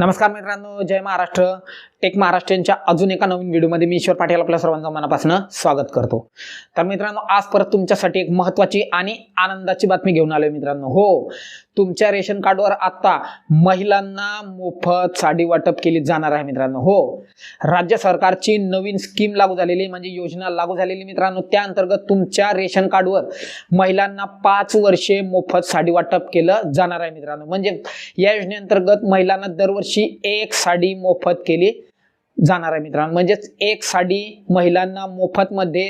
नमस्कार मित्रांनो जय महाराष्ट्र. टेक महाराष्ट्रांच्या अजून एका नवीन व्हिडिओमध्ये मी ईश्वर पाटील आपल्या सर्वांचं मनापासून स्वागत करतो. तर मित्रांनो आज परत तुमच्यासाठी एक महत्त्वाची आणि आनंदाची बातमी घेऊन आलोय मित्रांनो. हो तुमच्या रेशन कार्डवर आता महिलांना मोफत साडी वाटप केली जाणार आहे मित्रांनो. हो. राज्य सरकारची नवीन स्कीम लागू झालेली म्हणजे योजना लागू झालेली मित्रांनो. त्या अंतर्गत तुमच्या रेशन कार्डवर महिलांना पाच वर्षे मोफत साडी वाटप केलं जाणार आहे मित्रांनो. म्हणजे या योजनेअंतर्गत महिलांना दरवर्षी एक साडी मोफत केली जाणार आहे मित्रांनो. म्हणजेच एक साडी महिलांना मोफतमध्ये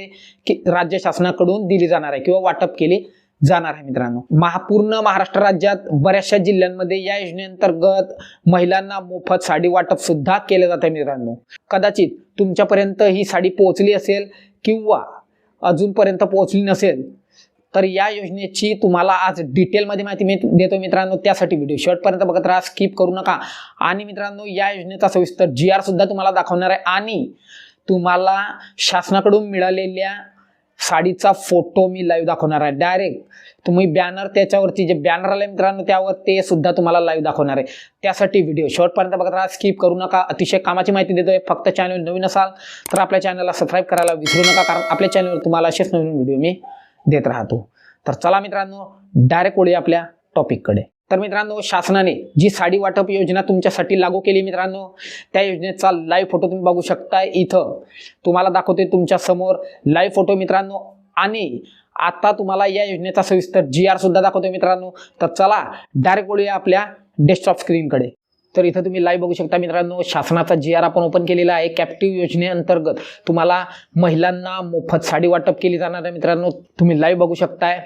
राज्य शासनाकडून दिली जाणार आहे किंवा वाटप केली जाणार आहे मित्रांनो. महापूर्ण महाराष्ट्र राज्यात बऱ्याचशा जिल्ह्यांमध्ये या योजनेअंतर्गत महिलांना मोफत साडी वाटप सुद्धा केलं जात आहे मित्रांनो. कदाचित तुमच्यापर्यंत ही साडी पोहोचली असेल किंवा अजूनपर्यंत पोहोचली नसेल तर या योजनेची तुम्हाला आज डिटेलमध्ये माहिती मी देतो मित्रांनो. त्यासाठी व्हिडिओ शेवटपर्यंत बघत राहा स्किप करू नका. आणि मित्रांनो या योजनेचा सविस्तर जी आर सुद्धा तुम्हाला दाखवणार आहे. आणि तुम्हाला शासनाकडून मिळालेल्या साडीचा फोटो मी लाईव्ह दाखवणार आहे. डायरेक्ट तुम्ही बॅनर त्याच्यावरती जे बॅनर आले मित्रांनो त्यावर ते सुद्धा तुम्हाला लाईव्ह दाखवणार आहे. त्यासाठी व्हिडिओ शेवटपर्यंत बघत राहा स्किप करू नका. अतिशय कामाची माहिती देतोय. फक्त चॅनल नवीन असाल तर आपल्या चॅनलला सबस्क्राईब करायला विसरू नका कारण आपल्या चॅनलवर तुम्हाला असेच नवीन व्हिडिओ मी देत राहतो. तर चला मित्रांनो डायरेक्ट वळूया आपल्या टॉपिककडे तर मित्रांनो शासनाने जी साडी वाटप योजना तुमच्यासाठी लागू केली मित्रांनो त्या योजनेचा लाईव्ह फोटो तुम्ही बघू शकता इथं. तुम्हाला दाखवते तुमच्यासमोर लाईव्ह फोटो मित्रांनो. आणि आता तुम्हाला या योजनेचा सविस्तर जी आर सुद्धा दाखवतो मित्रांनो. तर चला डायरेक्ट बोलूया आपल्या डेस्कटॉप स्क्रीनकडे तर इथं तुम्ही लाईव्ह बघू शकता मित्रांनो शासनाचा जी आर आपण ओपन केलेला आहे. कॅप्टिव्ह योजनेअंतर्गत तुम्हाला महिलांना मोफत साडी वाटप केली जाणार आहे मित्रांनो. तुम्ही लाईव्ह बघू शकताय.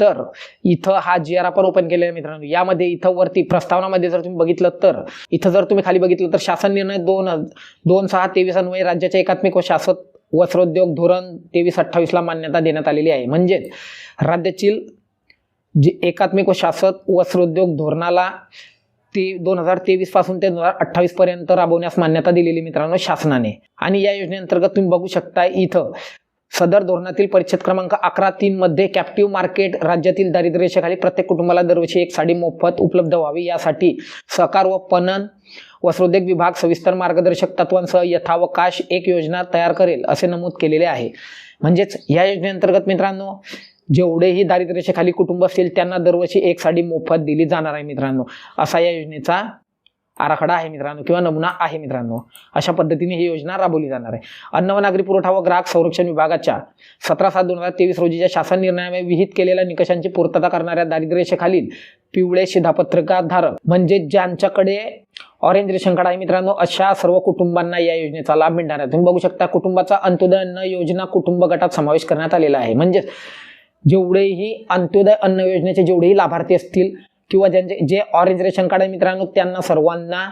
तर इथं हा जी आर आपण ओपन केलेला मित्रांनो. यामध्ये इथं वरती प्रस्तावनामध्ये जर तुम्ही बघितलं तर इथं जर तुम्ही खाली बघितलं तर शासन निर्णय दोन दोन सहा तेवीस अन्वये राज्याच्या एकात्मिक व शाश्वत वस्त्रोद्योग धोरण तेवीस अठ्ठावीसला मान्यता देण्यात आलेली आहे. म्हणजेच राज्यातील जे एकात्मिक व शाश्वत वस्त्रोद्योग धोरणाला ते दोन हजार तेवीसपासून ते दोन हजार अठ्ठावीस पर्यंत राबवण्यास मान्यता दिलेली मित्रांनो शासनाने. आणि या योजनेअंतर्गत तुम्ही बघू शकता इथं सदर धोरणातील परिच्छेद क्रमांक अकरा तीन मध्ये कॅप्टिव्ह मार्केट राज्यातील दारिद्र्यरेषेखाली प्रत्येक कुटुंबाला दरवर्षी एक साडी मोफत उपलब्ध व्हावी. यासाठी सहकार व पणन वस्त्रोद्योग विभाग सविस्तर मार्गदर्शक तत्वांसह यथावकाश एक योजना तयार करेल असे नमूद केलेले आहे. म्हणजेच या योजनेअंतर्गत मित्रांनो जेवढेही दारिद्र्यरेषेखाली कुटुंब असतील त्यांना दरवर्षी एक साडी मोफत दिली जाणार आहे मित्रांनो. असा या योजनेचा आराखडा आहे मित्रांनो किंवा नमुना आहे मित्रांनो अशा पद्धतीने ही योजना राबवली जाणार आहे. अन्न व नागरी पुरवठा व ग्राहक संरक्षण विभागाच्या सतरा सात दोन हजार तेवीस रोजीच्या शासन निर्णयामुळे विहित केलेल्या निकषांची पूर्तता करणाऱ्या दारिद्र्यरेषेखालील पिवळे शिधापत्रकाधारक म्हणजे ज्यांच्याकडे ऑरेंज रेशन कार्ड आहे मित्रांनो अशा सर्व कुटुंबांना या योजनेचा लाभ मिळणार आहे. तुम्ही बघू शकता कुटुंबाचा अंत्योदय अन्न योजना कुटुंब गटात समावेश करण्यात आलेला आहे. म्हणजेच जेवढेही अंत्योदय अन्न योजनेचे जेवढेही लाभार्थी असतील किंवा ज्यांचे जे ऑरेंज रेशन कार्ड आहे मित्रांनो त्यांना सर्वांना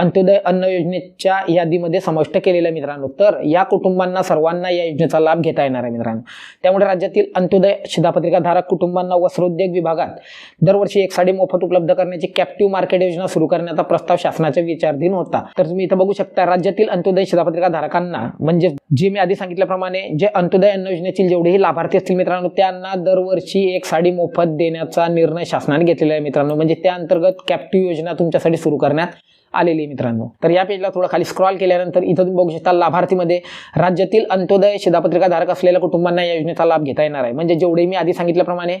अंत्योदय अन्न योजनेच्या यादीमध्ये समाविष्ट केलेलं आहे मित्रांनो. तर या कुटुंबांना सर्वांना या योजनेचा लाभ घेता येणार आहे मित्रांनो. त्यामुळे राज्यातील अंत्योदय शिधापत्रिकाधारक कुटुंबांना वस्त्रोद्योग विभागात दरवर्षी एक साडी मोफत उपलब्ध करण्याची कॅप्टिव्ह मार्केट योजना सुरू करण्याचा प्रस्ताव शासनाच्या विचारधीन होता. तर तुम्ही इथं बघू शकता राज्यातील अंत्योदय शिधापत्रिका धारकांना म्हणजे जे मी आधी सांगितल्याप्रमाणे जे अंत्योदय अन्न योजनेतील जेवढेही लाभार्थी असतील मित्रांनो त्यांना दरवर्षी एक साडी मोफत देण्याचा निर्णय शासनाने घेतलेला आहे मित्रांनो. म्हणजे त्या अंतर्गत कॅप्टिव्ह योजना तुमच्यासाठी सुरू करण्यात आलेली आहे मित्रांनो. तर या पेजला थोडं खाली स्क्रॉल केल्यानंतर इथं तुम्ही बघू शकता लाभार्थीमध्ये राज्यातील अंत्योदय शिधापत्रिका धारक असलेल्या कुटुंबांना या योजनेचा लाभ घेता येणार आहे. म्हणजे जेवढे मी आधी सांगितल्याप्रमाणे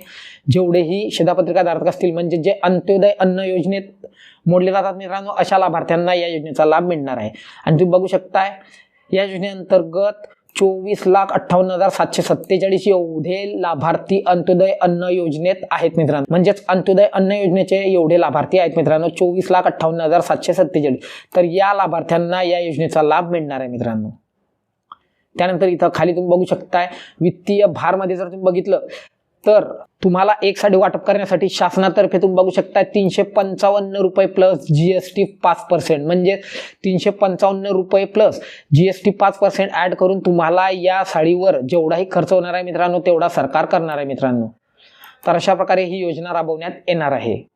जेवढेही शिधापत्रिका धारक असतील म्हणजे जे अंत्योदय अन्न योजनेत मोडले जातात मित्रांनो अशा लाभार्थ्यांना या योजनेचा लाभ मिळणार आहे. आणि तुम्ही बघू शकताय या योजनेअंतर्गत चोवीस लाख अठ्ठावन्न हजार सातशे सत्तेचाळीस एवढे लाभार्थी अंत्योदय अन्न योजनेत आहेत मित्रांनो. म्हणजेच अंत्योदय अन्न योजनेचे एवढे लाभार्थी आहेत मित्रांनो चोवीस लाख अठ्ठावन्न हजार सातशे सत्तेचाळीस. तर या लाभार्थ्यांना या योजनेचा लाभ मिळणार आहे मित्रांनो. त्यानंतर इथं खाली तुम्ही बघू शकताय वित्तीय भारमध्ये जर तुम्ही बघितलं तर तुम्हाला एक साडी वाटप करण्यासाठी शासनातर्फे तुम्ही बघू शकता तीनशे पंचावन्न रुपये प्लस जी एस टी पाच पर्सेंट म्हणजे तीनशे पंचावन्न रुपये प्लस जी एस टी पाच पर्सेंट ॲड करून तुम्हाला या साडीवर जेवढाही खर्च होणार आहे मित्रांनो तेवढा सरकार करणार आहे मित्रांनो. तर अशा प्रकारे ही योजना राबवण्यात येणार आहे.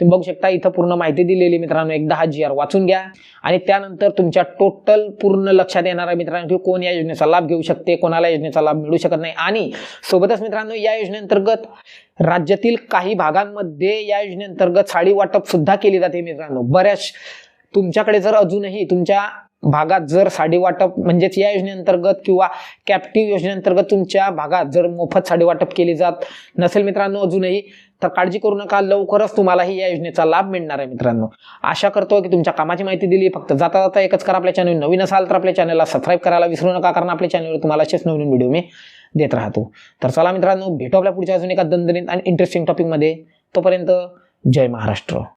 तुम्ही बघू शकता इथं पूर्ण माहिती दिलेली मित्रांनो एकदा हा जी आर वाचून घ्या. आणि त्यानंतर तुमच्या टोटल पूर्ण लक्षात येणार आहे मित्रांनो की कोण या योजनेचा लाभ घेऊ शकते कोणाला योजनेचा लाभ मिळू शकत नाही. आणि सोबतच मित्रांनो या योजनेअंतर्गत राज्यातील काही भागांमध्ये या योजनेअंतर्गत साडी वाटप सुद्धा केली जाते मित्रांनो. बऱ्याच तुमच्याकडे जर अजूनही तुमच्या भागात जर साडी वाटप म्हणजेच या योजनेअंतर्गत किंवा कॅप्टिव्ह योजनेअंतर्गत तुमच्या भागात जर मोफत साडी वाटप केली जात नसेल मित्रांनो अजूनही तर काळजी करू नका. लवकरच तुम्हालाही या योजनेचा लाभ मिळणार आहे मित्रांनो. आशा करतो की तुमच्या कामाची माहिती दिली. फक्त जाता जाता एकच करा आपल्या चॅनल नवीन असाल तर आपल्या चॅनलला सबस्क्राईब करायला विसरू नका कारण आपल्या चॅनलवर तुम्हाला असेच नवीन व्हिडिओ मी देत राहतो. तर चला मित्रांनो भेटू आपल्या पुढच्या अजून एका दणदणीत आणि इंटरेस्टिंग टॉपिकमध्ये तोपर्यंत जय महाराष्ट्र.